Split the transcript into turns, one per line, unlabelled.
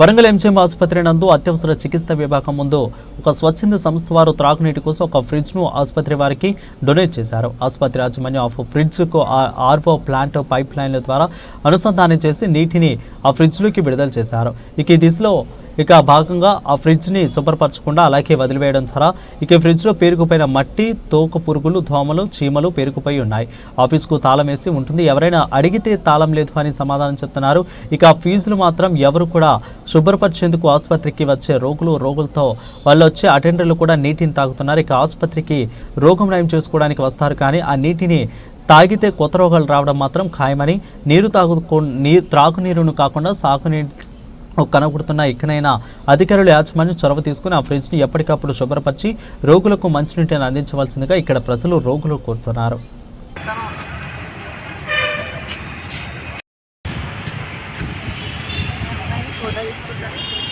Warangal MGM ఆసుపత్రి నందు అత్యవసర చికిత్స విభాగం ముందు ఒక స్వచ్ఛంద సంస్థ వారు త్రాగునీటి కోసం ఒక ఫ్రిడ్జ్ను ఆసుపత్రి వారికి డొనేట్ చేశారు. ఆసుపత్రి యాజమాన్యం ఆ ఫ్రిడ్జ్కు ఆర్వో ప్లాంట్ పైప్ లైన్ల ద్వారా అనుసంధానం చేసి నీటిని ఆ ఫ్రిడ్జ్లోకి విడుదల చేశారు. ఇక ఈ దిశలో ఇక భాగంగా ఆ ఫ్రిడ్జ్ని శుభ్రపరచకుండా అలాగే వదిలివేయడం ద్వారా ఇక ఫ్రిడ్జ్లో పేరుకుపోయిన మట్టి తోక పురుగులు దోమలు చీమలు పేరుకుపోయి ఉన్నాయి. ఆఫీస్కు తాళం వేసి ఉంటుంది. ఎవరైనా అడిగితే తాళం లేదు అని సమాధానం చెప్తున్నారు. ఇక ఫీజులు మాత్రం ఎవరు కూడా శుభ్రపరిచేందుకు ఆసుపత్రికి వచ్చే రోగులు రోగులతో వాళ్ళు వచ్చే అటెండర్లు కూడా నీటిని తాగుతున్నారు. ఇక ఆసుపత్రికి రోగం నయం చేసుకోవడానికి వస్తారు కానీ ఆ నీటిని తాగితే కొత్త రోగాలు రావడం మాత్రం ఖాయమని నీరు తాగు నీ త్రాగునీరును కాకుండా సాగునీరు కనబడుతున్న ఇకనైనా అధికారులు యాజమాన్యం చొరవ తీసుకుని ఆ ఫ్రిడ్జ్ని ఎప్పటికప్పుడు శుభ్రపరిచి రోగులకు మంచినీటిని అందించవలసిందిగా ఇక్కడ ప్రజలు రోగులు కోరుతున్నారు.
ఫోటో